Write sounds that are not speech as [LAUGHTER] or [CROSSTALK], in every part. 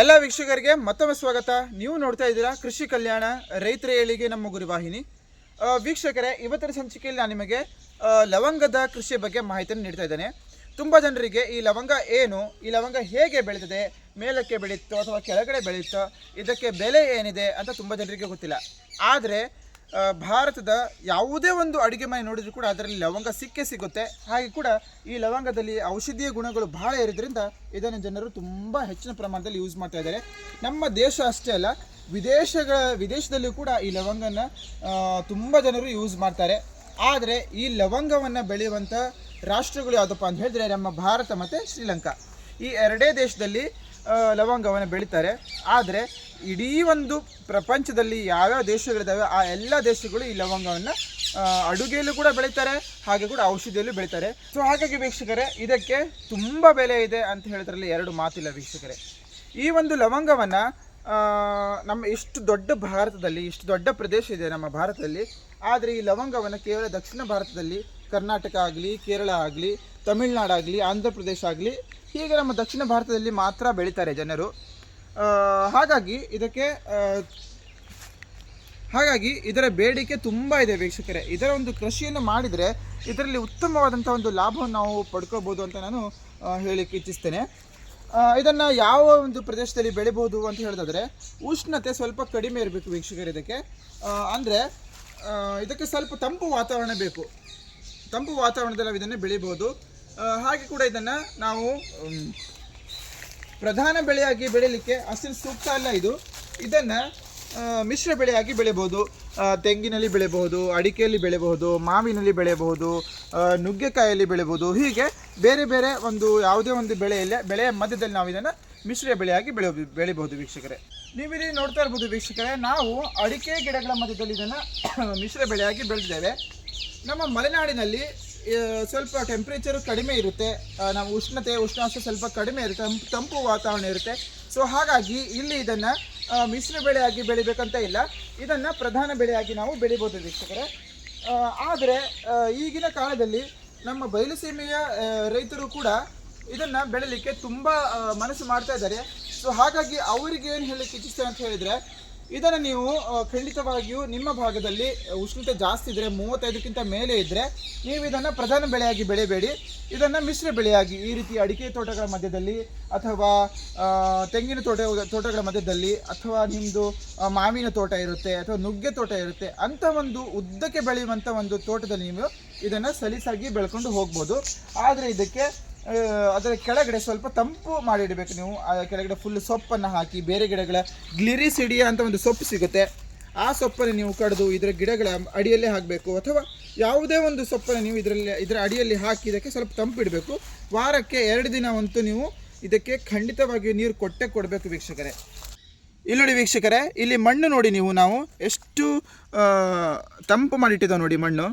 ಎಲ್ಲ ವೀಕ್ಷಕರಿಗೆ ಮತ್ತೊಮ್ಮೆ ಸ್ವಾಗತ. ನೀವು ನೋಡ್ತಾ ಇದ್ದೀರಾ ಕೃಷಿ ಕಲ್ಯಾಣ ರೈತರ ಏಳಿಗೆ ನಮ್ಮ ಗುರುವಾಹಿನಿ. ವೀಕ್ಷಕರೇ, ಇವತ್ತಿನ ಸಂಚಿಕೆಯಲ್ಲಿ ನಾನು ನಿಮಗೆ ಲವಂಗದ ಕೃಷಿಯ ಬಗ್ಗೆ ಮಾಹಿತಿಯನ್ನು ನೀಡ್ತಾ ಇದ್ದೇನೆ. ತುಂಬ ಜನರಿಗೆ ಈ ಲವಂಗ ಏನು, ಈ ಲವಂಗ ಹೇಗೆ ಬೆಳೀತದೆ ಮೇಲಕ್ಕೆ ಬೆಳೀತೋ ಅಥವಾ ಕೆಳಗಡೆ ಬೆಳೆಯುತ್ತೋ, ಇದಕ್ಕೆ ಬೆಲೆ ಏನಿದೆ ಅಂತ ತುಂಬ ಜನರಿಗೆ ಗೊತ್ತಿಲ್ಲ. ಆದರೆ ಭಾರತದ ಯಾವುದೇ ಒಂದು ಅಡುಗೆ ಮನೆ ನೋಡಿದ್ರು ಕೂಡ ಅದರಲ್ಲಿ ಲವಂಗ ಸಿಕ್ಕೇ ಸಿಗುತ್ತೆ. ಹಾಗೆ ಕೂಡ ಈ ಲವಂಗದಲ್ಲಿ ಔಷಧೀಯ ಗುಣಗಳು ಬಹಳ ಇರೋದ್ರಿಂದ ಇದನ್ನು ಜನರು ತುಂಬ ಹೆಚ್ಚಿನ ಪ್ರಮಾಣದಲ್ಲಿ ಯೂಸ್ ಮಾಡ್ತಾ ಇದ್ದಾರೆ. ನಮ್ಮ ದೇಶ ಅಷ್ಟೇ ಅಲ್ಲ, ವಿದೇಶಗಳ, ವಿದೇಶದಲ್ಲೂ ಕೂಡ ಈ ಲವಂಗನ ತುಂಬ ಜನರು ಯೂಸ್ ಮಾಡ್ತಾರೆ. ಆದರೆ ಈ ಲವಂಗವನ್ನು ಬೆಳೆಯುವಂಥ ರಾಷ್ಟ್ರಗಳು ಯಾವುದಪ್ಪ ಅಂತ ಹೇಳಿದ್ರೆ ನಮ್ಮ ಭಾರತ ಮತ್ತು ಶ್ರೀಲಂಕಾ. ಈ ಎರಡೇ ದೇಶದಲ್ಲಿ ಲವಂಗವನ್ನು ಬೆಳೀತಾರೆ. ಆದರೆ ಇಡೀ ಒಂದು ಪ್ರಪಂಚದಲ್ಲಿ ಯಾವ್ಯಾವ ದೇಶಗಳಿದ್ದಾವೆ, ಆ ಎಲ್ಲ ದೇಶಗಳು ಈ ಲವಂಗವನ್ನು ಅಡುಗೆಯಲ್ಲೂ ಕೂಡ ಬೆಳೀತಾರೆ, ಹಾಗೆ ಕೂಡ ಔಷಧಿಯಲ್ಲೂ ಬೆಳೀತಾರೆ. ಸೊ ಹಾಗಾಗಿ ವೀಕ್ಷಕರೇ, ಇದಕ್ಕೆ ತುಂಬ ಬೆಲೆ ಇದೆ ಅಂತ ಹೇಳಿದ್ರಲ್ಲಿ ಎರಡು ಮಾತಿಲ್ಲ ವೀಕ್ಷಕರೇ. ಈ ಒಂದು ಲವಂಗವನ್ನು ನಮ್ಮ ಇಷ್ಟು ದೊಡ್ಡ ಭಾರತದಲ್ಲಿ, ಇಷ್ಟು ದೊಡ್ಡ ಪ್ರದೇಶ ಇದೆ ನಮ್ಮ ಭಾರತದಲ್ಲಿ, ಆದರೆ ಈ ಲವಂಗವನ್ನು ಕೇವಲ ದಕ್ಷಿಣ ಭಾರತದಲ್ಲಿ ಕರ್ನಾಟಕ ಆಗಲಿ, ಕೇರಳ ಆಗಲಿ ತಮಿಳ್ನಾಡಾಗಲಿ ಆಂಧ್ರ ಪ್ರದೇಶ ಆಗಲಿ, ಹೀಗೆ ನಮ್ಮ ದಕ್ಷಿಣ ಭಾರತದಲ್ಲಿ ಮಾತ್ರ ಬೆಳೀತಾರೆ ಜನರು. ಹಾಗಾಗಿ ಇದಕ್ಕೆ ಹಾಗಾಗಿ ಇದರ ಬೇಡಿಕೆ ತುಂಬ ಇದೆ ವೀಕ್ಷಕರೇ. ಇದರ ಒಂದು ಕೃಷಿಯನ್ನು ಮಾಡಿದರೆ ಇದರಲ್ಲಿ ಉತ್ತಮವಾದಂಥ ಒಂದು ಲಾಭವನ್ನು ನಾವು ಪಡ್ಕೋಬೋದು ಅಂತ ನಾನು ಹೇಳಿಕ್ಕೆ ಇಚ್ಛಿಸ್ತೇನೆ. ಇದನ್ನು ಯಾವ ಒಂದು ಪ್ರದೇಶದಲ್ಲಿ ಬೆಳಿಬೋದು ಅಂತ ಹೇಳಿದ್ರೆ ಉಷ್ಣತೆ ಸ್ವಲ್ಪ ಕಡಿಮೆ ಇರಬೇಕು ವೀಕ್ಷಕರು ಇದಕ್ಕೆ. ಅಂದರೆ ಇದಕ್ಕೆ ಸ್ವಲ್ಪ ತಂಪು ವಾತಾವರಣ ಬೇಕು. ತಂಪು ವಾತಾವರಣದಲ್ಲಿ ನಾವು ಇದನ್ನು ಬೆಳಿಬೋದು. ಹಾಗೆ ಕೂಡ ಇದನ್ನು ನಾವು ಪ್ರಧಾನ ಬೆಳೆಯಾಗಿ ಬೆಳೀಲಿಕ್ಕೆ ಅಷ್ಟು ಸೂಕ್ತ ಅಲ್ಲ ಇದು. ಇದನ್ನು ಮಿಶ್ರ ಬೆಳೆಯಾಗಿ ಬೆಳೆಯಬಹುದು ತೆಂಗಿನಲ್ಲಿ ಬೆಳೆಯಬಹುದು ಅಡಿಕೆಯಲ್ಲಿ ಬೆಳೆಯಬಹುದು ಮಾವಿನಲ್ಲಿ ಬೆಳೆಯಬಹುದು ನುಗ್ಗೆಕಾಯಲ್ಲಿ ಬೆಳೆಯಬಹುದು ಹೀಗೆ ಬೇರೆ ಬೇರೆ ಒಂದು, ಯಾವುದೇ ಒಂದು ಬೆಳೆಯಲ್ಲಿ, ಬೆಳೆಯ ಮಧ್ಯದಲ್ಲಿ ನಾವು ಇದನ್ನು ಮಿಶ್ರ ಬೆಳೆಯಾಗಿ ಬೆಳೆಯಬಹುದು ಬೆಳಿಬಹುದು ವೀಕ್ಷಕರೇ. ನೀವಿಲ್ಲಿ ನೋಡ್ತಾ ಇರ್ಬೋದು ವೀಕ್ಷಕರೇ, ನಾವು ಅಡಿಕೆ ಗಿಡಗಳ ಮಧ್ಯದಲ್ಲಿ ಇದನ್ನು [COUGHS] ಮಿಶ್ರ ಬೆಳೆಯಾಗಿ ಬೆಳೆದಿದ್ದೇವೆ. ನಮ್ಮ ಮಲೆನಾಡಿನಲ್ಲಿ ಸ್ವಲ್ಪ ಟೆಂಪ್ರೇಚರು ಕಡಿಮೆ ಇರುತ್ತೆ. ನಮ್ಮ ಉಷ್ಣತೆ, ಉಷ್ಣಾಂಶ ಸ್ವಲ್ಪ ಕಡಿಮೆ ಇರುತ್ತೆ. ತಂಪು ವಾತಾವರಣ ಇರುತ್ತೆ. ಸೊ ಹಾಗಾಗಿ ಇಲ್ಲಿ ಇದನ್ನು ಮಿಶ್ರ ಬೆಳೆಯಾಗಿ ಬೆಳಿಬೇಕಂತ ಇಲ್ಲ. ಇದನ್ನು ಪ್ರಧಾನ ಬೆಳೆಯಾಗಿ ನಾವು ಬೆಳಿಬೋದು ವೀಕ್ಷಕರೇ. ಆದರೆ ಈಗಿನ ಕಾಲದಲ್ಲಿ ನಮ್ಮ ಬಯಲುಸೀಮೆಯ ರೈತರು ಕೂಡ ಇದನ್ನು ಬೆಳಲಿಕ್ಕೆ ತುಂಬ ಮನಸ್ಸು ಮಾಡ್ತಾ ಇದ್ದಾರೆ. ಸೊ ಹಾಗಾಗಿ ಅವರಿಗೆ ಏನು ಹೇಳಲಿಕ್ಕೆ ಅಂತ ಹೇಳಿದರೆ ಇದನ್ನು ನೀವು ಖಂಡಿತವಾಗಿಯೂ ನಿಮ್ಮ ಭಾಗದಲ್ಲಿ ಉಷ್ಣತೆ ಜಾಸ್ತಿ ಇದ್ದರೆ ಮೂವತ್ತೈದಕ್ಕಿಂತ ಮೇಲೆ ಇದ್ದರೆ ನೀವು ಇದನ್ನು ಪ್ರಧಾನ ಬೆಳೆಯಾಗಿ ಬೆಳೆಯಬೇಡಿ ಇದನ್ನು ಮಿಶ್ರ ಬೆಳೆಯಾಗಿ, ಈ ರೀತಿ ಅಡಿಕೆ ತೋಟಗಳ ಮಧ್ಯದಲ್ಲಿ ಅಥವಾ ತೆಂಗಿನ ತೋಟ, ತೋಟಗಳ ಮಧ್ಯದಲ್ಲಿ ಅಥವಾ ನಿಮ್ಮದು ಮಾವಿನ ತೋಟ ಇರುತ್ತೆ ಅಥವಾ ನುಗ್ಗೆ ತೋಟ ಇರುತ್ತೆ ಅಂಥ ಒಂದು ಉದ್ದಕ್ಕೆ ಬೆಳೆಯುವಂಥ ಒಂದು ತೋಟದಲ್ಲಿ ನೀವು ಇದನ್ನು ಸಲೀಸಾಗಿ ಬೆಳ್ಕೊಂಡು ಹೋಗ್ಬೋದು. ಆದರೆ ಇದಕ್ಕೆ ಅದರ ಕೆಳಗಡೆ ಸ್ವಲ್ಪ ತಂಪು ಮಾಡಿಡಬೇಕು ನೀವು. ಆ ಕೆಳಗಡೆ ಫುಲ್ ಸೊಪ್ಪನ್ನು ಹಾಕಿ ಬೇರೆ ಗಿಡಗಳ ಗ್ಲಿರಿಸಿಡಿಯಾ ಅಂತ ಒಂದು ಸೊಪ್ಪು ಸಿಗುತ್ತೆ. ಆ ಸೊಪ್ಪನ್ನು ನೀವು ಕಡಿದು ಇದರ ಗಿಡಗಳ ಅಡಿಯಲ್ಲೇ ಹಾಕಬೇಕು. ಅಥವಾ ಯಾವುದೇ ಒಂದು ಸೊಪ್ಪನ್ನು ನೀವು ಇದರಲ್ಲಿ, ಇದರ ಅಡಿಯಲ್ಲಿ ಹಾಕಿ ಇದಕ್ಕೆ ಸ್ವಲ್ಪ ತಂಪು ಇಡಬೇಕು. ವಾರಕ್ಕೆ ಎರಡು ದಿನ ಅಂತೂ ನೀವು ಇದಕ್ಕೆ ಖಂಡಿತವಾಗಿಯೂ ನೀರು ಕೊಟ್ಟೆ ಕೊಡಬೇಕು ವೀಕ್ಷಕರೇ. ಇಲ್ಲಿ ನೋಡಿ ವೀಕ್ಷಕರೇ, ಇಲ್ಲಿ ಮಣ್ಣು ನೋಡಿ ನೀವು ನಾವು ಎಷ್ಟು ತಂಪು ಮಾಡಿಟ್ಟಿದ್ದಾವೆ ನೋಡಿ ಮಣ್ಣು.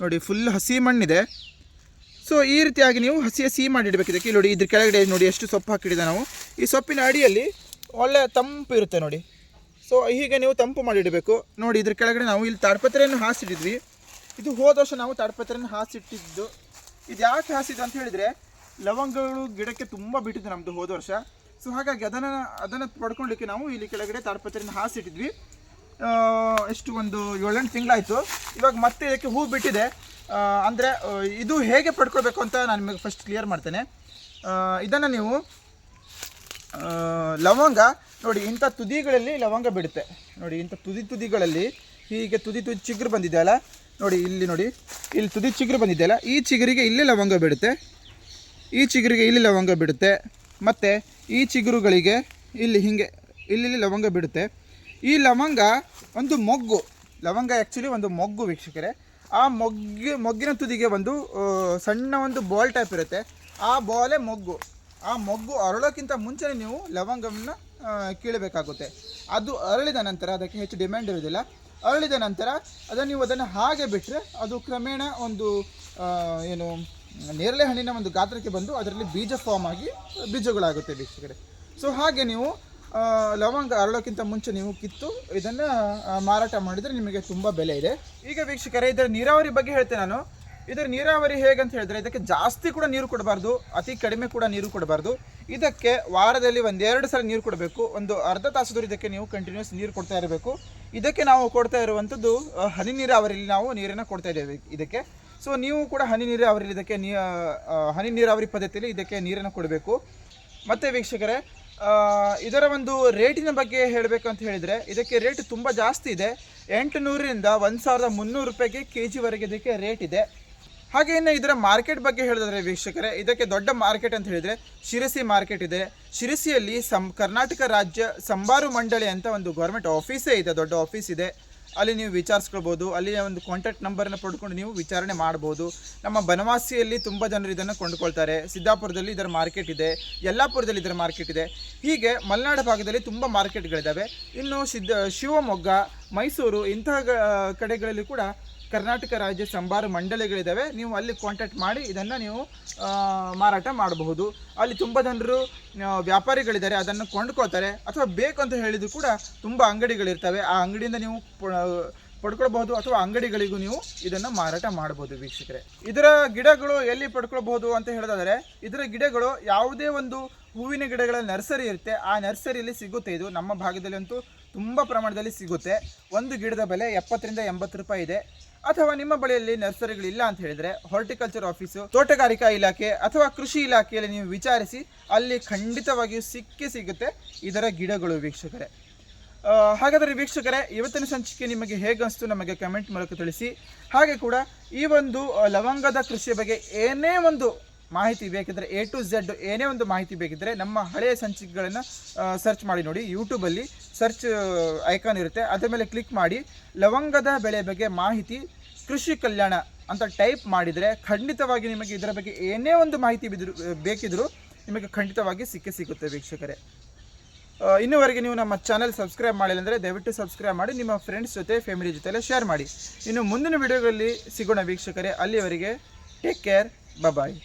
ನೋಡಿ ಫುಲ್ ಹಸಿ ಮಣ್ಣಿದೆ. ಸೊ ಈ ರೀತಿಯಾಗಿ ನೀವು ಹಸಿ ಹಸಿ ಮಾಡಿಡಬೇಕು ಇದಕ್ಕೆ. ನೋಡಿ, ಇದ್ರ ಕೆಳಗಡೆ ನೋಡಿ ಎಷ್ಟು ಸೊಪ್ಪು ಹಾಕಿಡಿದೆ ನಾವು. ಈ ಸೊಪ್ಪಿನ ಅಡಿಯಲ್ಲಿ ಒಳ್ಳೆ ತಂಪು ಇರುತ್ತೆ ನೋಡಿ. ಸೊ ಹೀಗೆ ನೀವು ತಂಪು ಮಾಡಿಡಬೇಕು. ನೋಡಿ, ಇದ್ರ ಕೆಳಗಡೆ ನಾವು ಇಲ್ಲಿ ತಾಡ್ಪತ್ರೆಯನ್ನು ಹಾಸಿಟ್ಟಿದ್ವಿ. ಇದು ಹೋದ ವರ್ಷ ನಾವು ತಾಡ್ಪತ್ರೆಯನ್ನು ಹಾಸಿಟ್ಟಿದ್ದು. ಇದು ಯಾಕೆ ಹಾಸಿದ್ದು ಅಂತ ಹೇಳಿದರೆ, ಲವಂಗಗಳು ಗಿಡಕ್ಕೆ ತುಂಬ ಬಿಟ್ಟಿದ್ದು ನಮ್ಮದು ಹೋದ ವರ್ಷ. ಸೊ ಹಾಗಾಗಿ ಅದನ್ನು ಅದನ್ನು ಪಡ್ಕೊಳ್ಳಿಕ್ಕೆ ನಾವು ಇಲ್ಲಿ ಕೆಳಗಡೆ ತಾಡ್ಪತ್ರೆಯನ್ನು ಹಾಸಿಟ್ಟಿದ್ವಿ. ಎಷ್ಟು ಒಂದು ಏಳೆಂಟು ತಿಂಗಳಾಯಿತು. ಇವಾಗ ಮತ್ತೆ ಇದಕ್ಕೆ ಹೂ ಬಿಟ್ಟಿದೆ. ಅಂದರೆ ಇದು ಹೇಗೆ ಪಡ್ಕೊಳ್ಬೇಕು ಅಂತ ನಾನು ನಿಮಗೆ ಫಸ್ಟ್ ಕ್ಲಿಯರ್ ಮಾಡ್ತೇನೆ. ಇದನ್ನು ನೀವು ಲವಂಗ, ನೋಡಿ, ಇಂಥ ತುದಿಗಳಲ್ಲಿ ಲವಂಗ ಬಿಡುತ್ತೆ. ನೋಡಿ, ಇಂಥ ತುದಿ ತುದಿಗಳಲ್ಲಿ ಹೀಗೆ ತುದಿ ತುದಿ ಚಿಗುರು ಬಂದಿದೆಯಲ್ಲ ನೋಡಿ, ಇಲ್ಲಿ ನೋಡಿ, ಇಲ್ಲಿ ತುದಿ ಚಿಗುರು ಬಂದಿದೆಯಲ್ಲ ಈ ಚಿಗುರಿಗೆ ಇಲ್ಲೇ ಲವಂಗ ಬಿಡುತ್ತೆ. ಈ ಚಿಗುರಿಗೆ ಇಲ್ಲಿ ಲವಂಗ ಬಿಡುತ್ತೆ. ಮತ್ತು ಈ ಚಿಗುರುಗಳಿಗೆ ಇಲ್ಲಿ ಹೀಗೆ, ಇಲ್ಲಿ ಇಲ್ಲಿ ಲವಂಗ ಬಿಡುತ್ತೆ. ಈ ಲವಂಗ ಒಂದು ಮೊಗ್ಗು. ಲವಂಗ ಆ್ಯಕ್ಚುಲಿ ಒಂದು ಮೊಗ್ಗು ವೀಕ್ಷಕರೇ. ಆ ಮೊಗ್ಗು, ಮೊಗ್ಗಿನ ತುದಿಗೆ ಒಂದು ಸಣ್ಣ ಒಂದು ಬಾಲ್ ಟೈಪ್ ಇರುತ್ತೆ. ಆ ಬಾಲೇ ಮೊಗ್ಗು. ಆ ಮೊಗ್ಗು ಅರಳೋಕ್ಕಿಂತ ಮುಂಚೆನೇ ನೀವು ಲವಂಗವನ್ನು ಕೀಳಬೇಕಾಗುತ್ತೆ. ಅದು ಅರಳಿದ ನಂತರ ಅದಕ್ಕೆ ಹೆಚ್ಚು ಡಿಮ್ಯಾಂಡ್ ಇರೋದಿಲ್ಲ ಅರಳಿದ ನಂತರ ಅದನ್ನು ನೀವು ಅದನ್ನು ಹಾಗೆ ಬಿಟ್ಟರೆ ಅದು ಕ್ರಮೇಣ ಒಂದು ಏನು, ನೇರಳೆ ಹಣ್ಣಿನ ಒಂದು ಗಾತ್ರಕ್ಕೆ ಬಂದು ಅದರಲ್ಲಿ ಬೀಜ ಫಾರ್ಮ್ ಆಗಿ ಬೀಜಗಳಾಗುತ್ತೆ ವೀಕ್ಷಕರೇ. ಸೊ ಹಾಗೆ ನೀವು ಲವಂಗ ಅರಳೋಕ್ಕಿಂತ ಮುಂಚೆ ನೀವು ಕಿತ್ತು, ಇದನ್ನು ಮಾರಾಟ ಮಾಡಿದರೆ ನಿಮಗೆ ತುಂಬ ಬೆಲೆ ಇದೆ. ಈಗ ವೀಕ್ಷಕರೇ, ಇದರ ನೀರಾವರಿ ಬಗ್ಗೆ ಹೇಳ್ತೇನೆ ನಾನು. ಇದರ ನೀರಾವರಿ ಹೇಗಂತ ಹೇಳಿದ್ರೆ, ಇದಕ್ಕೆ ಜಾಸ್ತಿ ಕೂಡ ನೀರು ಕೊಡಬಾರ್ದು, ಅತಿ ಕಡಿಮೆ ಕೂಡ ನೀರು ಕೊಡಬಾರ್ದು. ಇದಕ್ಕೆ ವಾರದಲ್ಲಿ ಒಂದೆರಡು ಸಲ ನೀರು ಕೊಡಬೇಕು. ಒಂದು ಅರ್ಧ ತಾಸು ಇದಕ್ಕೆ ನೀವು ಕಂಟಿನ್ಯೂಸ್ ನೀರು ಕೊಡ್ತಾ ಇರಬೇಕು. ಇದಕ್ಕೆ ನಾವು ಕೊಡ್ತಾ ಇರುವಂಥದ್ದು ಹನಿ ನೀರಾವರಿಯಲ್ಲಿ ನಾವು ನೀರನ್ನು ಕೊಡ್ತಾ ಇದ್ದೇವೆ ಇದಕ್ಕೆ. ಸೊ ನೀವು ಕೂಡ ಹನಿ ನೀರಾವರಿ ಇದಕ್ಕೆ ನೀ ಹನಿ ನೀರಾವರಿ ಪದ್ಧತಿಯಲ್ಲಿ ಇದಕ್ಕೆ ನೀರನ್ನು ಕೊಡಬೇಕು. ಮತ್ತು ವೀಕ್ಷಕರೇ ಇದರ ಒಂದು ರೇಟಿನ ಬಗ್ಗೆ ಹೇಳಬೇಕು ಅಂತ ಹೇಳಿದರೆ, ಇದಕ್ಕೆ ರೇಟ್ ತುಂಬ ಜಾಸ್ತಿ ಇದೆ. ಎಂಟು ನೂರರಿಂದ ಒಂದು ಸಾವಿರದ ಮುನ್ನೂರು ರೂಪಾಯಿಗೆ ಕೆ ಜಿವರೆಗೆ ಇದಕ್ಕೆ ರೇಟ್ ಇದೆ. ಹಾಗೆ ಇನ್ನು ಇದರ ಮಾರ್ಕೆಟ್ ಬಗ್ಗೆ ಹೇಳಿದ್ರೆ ವೀಕ್ಷಕರೇ, ಇದಕ್ಕೆ ದೊಡ್ಡ ಮಾರ್ಕೆಟ್ ಅಂತ ಹೇಳಿದರೆ ಶಿರಸಿ ಮಾರ್ಕೆಟ್ ಇದೆ. ಶಿರಸಿಯಲ್ಲಿ ಸಂ, ಕರ್ನಾಟಕ ರಾಜ್ಯ ಸಂಬಾರು ಮಂಡಳಿ ಅಂತ ಒಂದು ಗೌರ್ಮೆಂಟ್ ಆಫೀಸೇ ಇದೆ, ದೊಡ್ಡ ಆಫೀಸ್ ಇದೆ. ಅಲ್ಲಿ ನೀವು ವಿಚಾರಿಸ್ಕೊಳ್ಬೋದು, ಅಲ್ಲಿ ಒಂದು ಕಾಂಟ್ಯಾಕ್ಟ್ ನಂಬರನ್ನು ಪಡ್ಕೊಂಡು ನೀವು ವಿಚಾರಣೆ ಮಾಡ್ಬೋದು. ನಮ್ಮ ಬನವಾಸಿಯಲ್ಲಿ ತುಂಬ ಜನರು ಇದನ್ನು ಕೊಂಡುಕೊಳ್ತಾರೆ. ಸಿದ್ದಾಪುರದಲ್ಲಿ ಇದರ ಮಾರ್ಕೆಟ್ ಇದೆ, ಯಲ್ಲಾಪುರದಲ್ಲಿ ಇದರ ಮಾರ್ಕೆಟ್ ಇದೆ. ಹೀಗೆ ಮಲೆನಾಡು ಭಾಗದಲ್ಲಿ ತುಂಬ ಮಾರ್ಕೆಟ್ಗಳಿದ್ದಾವೆ ಇನ್ನು ಸಿದ್ದ ಶಿವಮೊಗ್ಗ, ಮೈಸೂರು ಇಂತಹ ಕಡೆಗಳಲ್ಲಿ ಕೂಡ ಕರ್ನಾಟಕ ರಾಜ್ಯ ಸಂಬಾರ ಮಂಡಳಿಗಳಿದ್ದಾವೆ. ನೀವು ಅಲ್ಲಿ ಕಾಂಟ್ಯಾಕ್ಟ್ ಮಾಡಿ ಇದನ್ನು ನೀವು ಮಾರಾಟ ಮಾಡಬಹುದು. ಅಲ್ಲಿ ತುಂಬ ಜನರು ವ್ಯಾಪಾರಿಗಳಿದ್ದಾರೆ. ಅದನ್ನು ಕೊಂಡ್ಕೋತಾರೆ ಅಥವಾ ಬೇಕು ಅಂತ ಹೇಳಿದ್ರು ಕೂಡ ತುಂಬ ಅಂಗಡಿಗಳಿರ್ತವೆ. ಆ ಅಂಗಡಿಯಿಂದ ನೀವು ಪಡ್ಕೊಳ್ಬಹುದು ಅಥವಾ ಅಂಗಡಿಗಳಿಗೂ ನೀವು ಇದನ್ನು ಮಾರಾಟ ಮಾಡಬಹುದು ವೀಕ್ಷಕರೇ. ಇದರ ಗಿಡಗಳು ಎಲ್ಲಿ ಪಡ್ಕೊಳ್ಬಹುದು ಅಂತ ಹೇಳೋದಾದರೆ, ಇದರ ಗಿಡಗಳು ಯಾವುದೇ ಒಂದು ಹೂವಿನ ಗಿಡಗಳ ನರ್ಸರಿ ಇರುತ್ತೆ. ಆ ನರ್ಸರಿಯಲ್ಲಿ ಸಿಗುತ್ತೆ ಇದು. ನಮ್ಮ ಭಾಗದಲ್ಲಿ ಅಂತೂ ತುಂಬ ಪ್ರಮಾಣದಲ್ಲಿ ಸಿಗುತ್ತೆ. ಒಂದು ಗಿಡದ ಬೆಲೆ ಎಪ್ಪತ್ತರಿಂದ ಎಂಬತ್ತು ರೂಪಾಯಿ ಇದೆ. ಅಥವಾ ನಿಮ್ಮ ಬಳಿಯಲ್ಲಿ ನರ್ಸರಿಗಳಿಲ್ಲ ಅಂತ ಹೇಳಿದ್ರೆ ಹಾರ್ಟಿಕಲ್ಚರ್ ಆಫೀಸು ತೋಟಗಾರಿಕಾ ಇಲಾಖೆ ಅಥವಾ ಕೃಷಿ ಇಲಾಖೆಯಲ್ಲಿ ನೀವು ವಿಚಾರಿಸಿ, ಅಲ್ಲಿ ಖಂಡಿತವಾಗಿಯೂ ಸಿಕ್ಕೇ ಸಿಗುತ್ತೆ ಇದರ ಗಿಡಗಳು ವೀಕ್ಷಕರೇ. ಹಾಗಾದರೆ ವೀಕ್ಷಕರೇ, ಇವತ್ತಿನ ಸಂಚಿಕೆ ನಿಮಗೆ ಹೇಗೆ ಅನಿಸ್ತು ನಮಗೆ ಕಮೆಂಟ್ ಮೂಲಕ ತಿಳಿಸಿ. ಹಾಗೆ ಕೂಡ ಈ ಒಂದು ಲವಂಗದ ಕೃಷಿಯ ಬಗ್ಗೆ ಏನೇ ಒಂದು ಮಾಹಿತಿ ಬೇಕಿದ್ರೆ ಎ ಟು ಝೆಡ್ ಏನೇ ಒಂದು ಮಾಹಿತಿ ಬೇಕಿದ್ದರೆ ನಮ್ಮ ಹಳೆಯ ಸಂಚಿಕೆಗಳನ್ನು ಸರ್ಚ್ ಮಾಡಿ ನೋಡಿ. ಯೂಟ್ಯೂಬಲ್ಲಿ ಸರ್ಚ್ ಐಕಾನ್ ಇರುತ್ತೆ. ಅದರ ಮೇಲೆ ಕ್ಲಿಕ್ ಮಾಡಿ. ಲವಂಗದ ಬೆಳೆ ಬಗ್ಗೆ ಮಾಹಿತಿ ಕೃಷಿ ಕಲ್ಯಾಣ ಅಂತ ಟೈಪ್ ಮಾಡಿದರೆ ಖಂಡಿತವಾಗಿ ನಿಮಗೆ ಇದರ ಬಗ್ಗೆ ಏನೇ ಒಂದು ಮಾಹಿತಿ ಬಿದ್ರು ಬೇಕಿದ್ದರೂ ನಿಮಗೆ ಖಂಡಿತವಾಗಿ ಸಿಕ್ಕೇ ಸಿಗುತ್ತೆ ವೀಕ್ಷಕರೇ. ಇನ್ನುವರೆಗೆ ನೀವು ನಮ್ಮ ಚಾನಲ್ ಸಬ್ಸ್ಕ್ರೈಬ್ ಮಾಡಿಲ್ಲ ಅಂದರೆ ದಯವಿಟ್ಟು ಸಬ್ಸ್ಕ್ರೈಬ್ ಮಾಡಿ, ನಿಮ್ಮ ಫ್ರೆಂಡ್ಸ್ ಜೊತೆ ಫ್ಯಾಮಿಲಿ ಜೊತೆ ಶೇರ್ ಮಾಡಿ. ಇನ್ನು ಮುಂದಿನ ವಿಡಿಯೋಗಳಲ್ಲಿ ಸಿಗೋಣ ವೀಕ್ಷಕರೇ. ಅಲ್ಲಿವರೆಗೆ ಟೇಕ್ ಕೇರ್ ಬಾಯ್